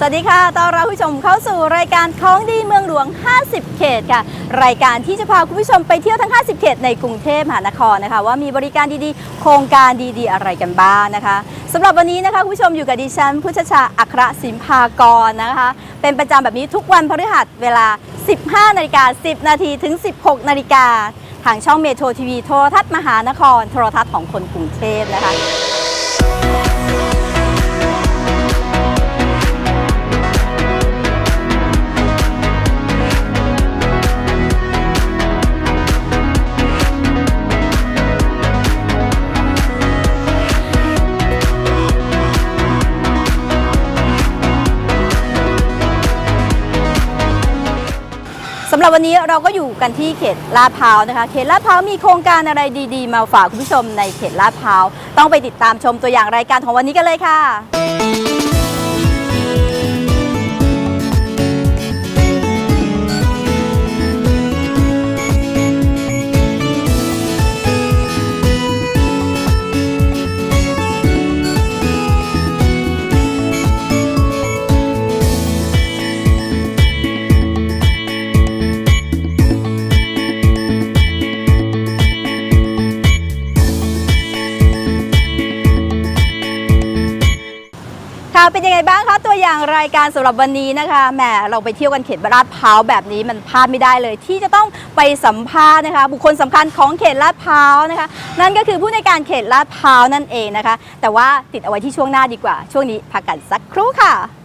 สวัสดีค่ะ ต้อนรับผู้ชมเข้าสู่รายการของดีเมืองหลวง 50 เขตค่ะ รายการที่จะพาคุณผู้ชมไปเที่ยวทั้ง 50 เขตในกรุงเทพมหานครนะคะ ว่ามีบริการดีๆ โครงการดีๆ อะไรกันบ้างนะคะสำหรับวันนี้นะคะคุณผู้ชมอยู่กับดิฉันพุชชาอัครศิมพากรนะคะ เป็นประจำแบบนี้ทุกวันพฤหัสเวลา 15นาฬิกา10 นาทีถึง 16นาฬิกาทางช่องเมโทรทีวีโทรทัศน์มหานคร โทรทัศน์ของคนกรุงเทพนะคะ สำหรับวันนี้เราก็อยู่กันที่เขตลาดพร้าวนะคะ เขตลาดพร้าวมีโครงการอะไรดีๆ มาฝากคุณผู้ชมในเขตลาดพร้าวต้องไปติดตามชมตัวอย่างรายการของวันนี้กันเลยค่ะ ค่ะเป็นยังไงบ้างคะตัวอย่างรายการสำหรับวันนี้นะคะแหมเราไปเที่ยวกันเขตลาดพร้าวแบบนี้มันพลาดไม่ได้เลย ที่จะต้องไปสัมภาษณ์นะคะ บุคคลสำคัญของเขตลาดพร้าวนะคะ นั่นก็คือผู้ในการเขตลาดพร้าวนั่นเองนะคะ แต่ว่าติดเอาไว้ที่ช่วงหน้าดีกว่า ช่วงนี้พักกันสักครู่ค่ะ